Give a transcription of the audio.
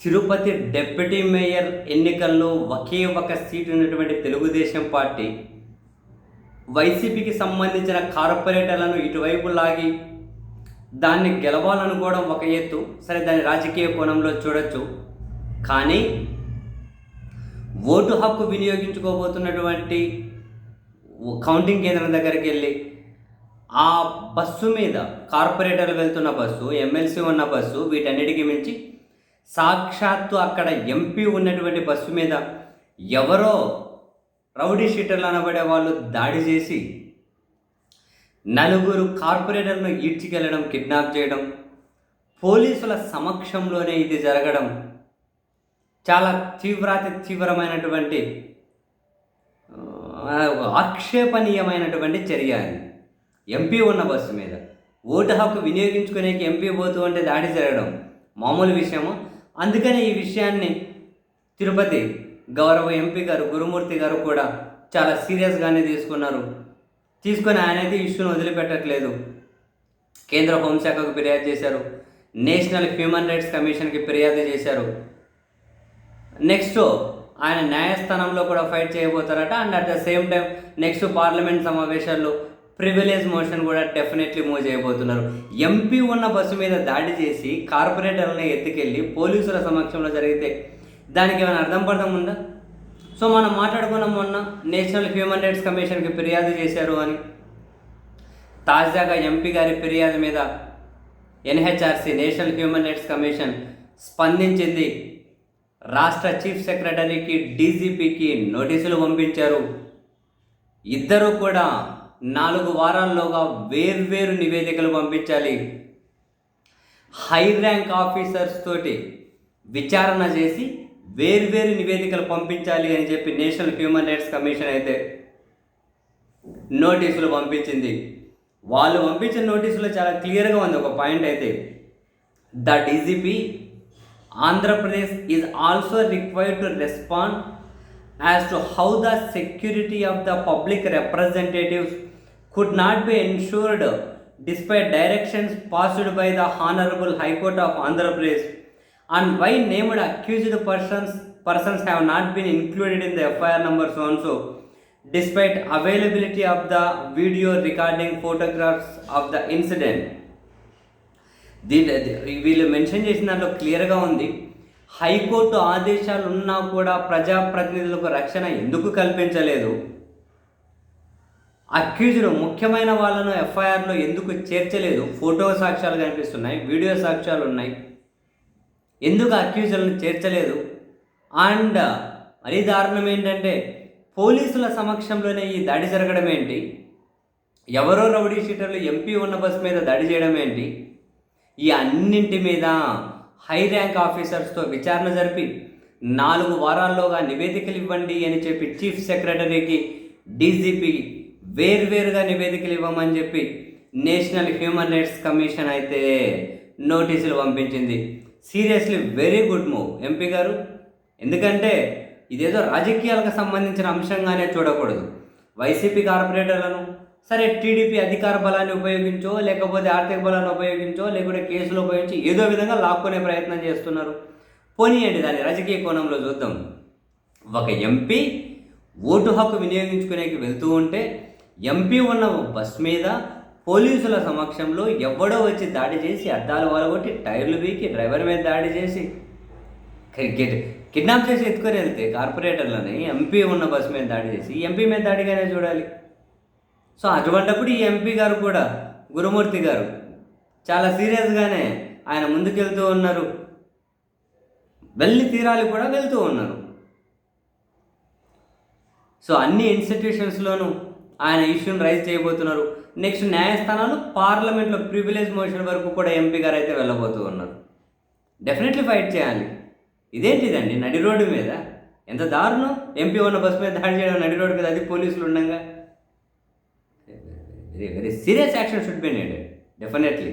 Tirupati deputy mayor ఎన్నికల్లో ఒకే ఒక seat ఉన్నటువంటి తెలుగుదేశం పార్టీ వైసీపీకి సంబంధించిన కార్పొరేటర్లను ఇటువైపు లాగి దాన్ని గెలవాలనుకోవడం ఒక ఎత్తు. సరే దాని రాజకీయ కోణంలో చూడొచ్చు. కానీ ఓటు హక్కు వినియోగించుకోబోతున్నటువంటి కౌంటింగ్ కేంద్రం దగ్గరికి వెళ్ళి ఆ బస్సు మీద కార్పొరేటర్లు వెళ్తున్న బస్సు ఎమ్మెల్సీ ఉన్న బస్సు వీటన్నిటికీ మించి సాక్షాత్తు అక్కడ ఎంపీ ఉన్నటువంటి బస్సు మీద ఎవరో రౌడీ షీటర్లు అనబడే వాళ్ళు దాడి చేసి నలుగురు కార్పొరేటర్ను ఈడ్చికెళ్ళడం కిడ్నాప్ చేయడం పోలీసుల సమక్షంలోనే ఇది జరగడం చాలా తీవ్రాతి తీవ్రమైనటువంటి ఆక్షేపణీయమైనటువంటి చర్య అది. ఎంపీ ఉన్న బస్సు మీద ఓటు హక్కు వినియోగించుకునేకి ఎంపీ పోతూ ఉంటే దాడి జరగడం. మామూలు విషయము. అందుకని ఈ విషయాన్ని తిరుపతి గౌరవ ఎంపీ గారు గురుమూర్తి గారు కూడా చాలా సీరియస్గానే తీసుకున్నారు. తీసుకొని ఆయన అయితే ఇష్యూని వదిలిపెట్టట్లేదు. కేంద్ర హోంశాఖకు ఫిర్యాదు చేశారు. నేషనల్ హ్యూమన్ రైట్స్ కమిషన్కి ఫిర్యాదు చేశారు. నెక్స్ట్ ఆయన న్యాయస్థానంలో కూడా fight చేయబోతారట and at the same time next parliament సమావేశాల్లో ప్రివిలేజ్ మోషన్ కూడా డెఫినెట్లీ మూవ్ చేయబోతున్నారు. ఎంపీ ఉన్న బస్సు మీద దాడి చేసి కార్పొరేటర్ని ఎత్తుకెళ్ళి పోలీసుల సమక్షంలో జరిగితే దానికి ఏమైనా అర్థం పడడం ఉందా? సో మనం మాట్లాడుకున్నాం మొన్న నేషనల్ హ్యూమన్ రైట్స్ కమిషన్కి ఫిర్యాదు చేశారు అని. తాజాగా ఎంపీ గారి ఫిర్యాదు మీద NHRC national human rights commission స్పందించింది. రాష్ట్ర చీఫ్ సెక్రటరీకి డీజీపీకి నోటీసులు పంపించారు. ఇద్దరు కూడా నాలుగు వారాల్లోగా వేర్వేరు నివేదికలు పంపించాలి. హై ర్యాంక్ ఆఫీసర్స్ తోటి విచారణ చేసి వేర్వేరు నివేదికలు పంపించాలి అని చెప్పి నేషనల్ హ్యూమన్ రైట్స్ కమిషన్ అయితే నోటీసులు పంపించింది. వాళ్ళు పంపించిన నోటీసులో చాలా క్లియర్గా ఉంది ఒక పాయింట్ అయితే. The DGP Andhra Pradesh is also required to respond as to how the security of the public representatives could not be ensured despite directions passed by the honourable high court of Andhra Pradesh and why named accused persons persons have not been included in the FIR number so so despite availability of the video recording photographs of the incident దీని వీళ్ళు mention చేసిన దాంట్లో క్లియర్గా ఉంది high court ఆదేశాలు ఉన్నా కూడా ప్రజాప్రతినిధులకు రక్షణ ఎందుకు కల్పించలేదు? అక్యూజ్డ్ ముఖ్యమైన వాళ్ళను ఎఫ్ఐఆర్లో ఎందుకు చేర్చలేదు? ఫోటో సాక్ష్యాలు కనిపిస్తున్నాయి వీడియో సాక్ష్యాలు ఉన్నాయి. ఎందుకు అక్యూజులను చేర్చలేదు? అండ్ మరీ దారుణం ఏంటంటే పోలీసుల సమక్షంలోనే ఈ దాడి జరగడం ఏంటి? ఎవరో రౌడీ షీటర్లు ఎంపీ ఉన్న బస్ మీద దాడి చేయడం ఏంటి? ఈ అన్నింటి మీద హై ర్యాంక్ ఆఫీసర్స్తో విచారణ జరిపి నాలుగు వారాల్లోగా నివేదికలు ఇవ్వండి అని చెప్పి చీఫ్ సెక్రటరీకి డీజీపీ వేర్వేరుగా నివేదికలు ఇవ్వమని చెప్పి నేషనల్ హ్యూమన్ రైట్స్ కమిషన్ అయితే నోటీసులు పంపించింది. Seriously very good move. MP గారు ఎందుకంటే ఇదేదో రాజకీయాలకు సంబంధించిన అంశంగానే చూడకూడదు. వైసీపీ కార్పొరేటర్లను సరే టీడీపీ అధికార బలాన్ని ఉపయోగించో లేకపోతే ఆర్థిక బలాన్ని ఉపయోగించో లేకుంటే కేసులు ఉపయోగించి ఏదో విధంగా లాక్కునే ప్రయత్నం చేస్తున్నారు. పోనీయండి దాన్ని రాజకీయ కోణంలో చూద్దాం. ఒక ఎంపీ ఓటు హక్కు వినియోగించుకునేకి వెళ్తూ ఉంటే ఎంపీ ఉన్న బస్ మీద పోలీసుల సమక్షంలో ఎవడో వచ్చి దాడి చేసి అద్దాలు వలగొట్టి టైర్లు బీకి డ్రైవర్ మీద దాడి చేసి క్రికెట్ కిడ్నాప్ చేసి ఎత్తుకొని వెళ్తే కార్పొరేటర్లని ఎంపీ ఉన్న బస్ మీద దాడి చేసి ఎంపీ మీద దాడిగానే చూడాలి. సో అటువంటప్పుడు ఈ ఎంపీ గారు కూడా గురుమూర్తి గారు చాలా సీరియస్గానే ఆయన ముందుకెళ్తూ ఉన్నారు. వెళ్ళి తీరాలి కూడా వెళ్తూ ఉన్నారు. సో అన్ని ఇన్స్టిట్యూషన్స్లోనూ ఆయన ఇష్యూని రైజ్ చేయబోతున్నారు. నెక్స్ట్ న్యాయస్థానాలు పార్లమెంట్లో ప్రివిలేజ్ మోషన్ వరకు కూడా ఎంపీ గారు అయితే వెళ్ళబోతూ ఉన్నారు. డెఫినెట్లీ ఫైట్ చేయాలి. ఇదేంటిదండి? నడి రోడ్డు మీద? ఎంత దారుణం. ఎంపీ ఉన్న బస్సు మీద దాడి చేయడం నడి రోడ్డు మీద అది పోలీసులు ఉండగా. Very very serious action should be needed definitely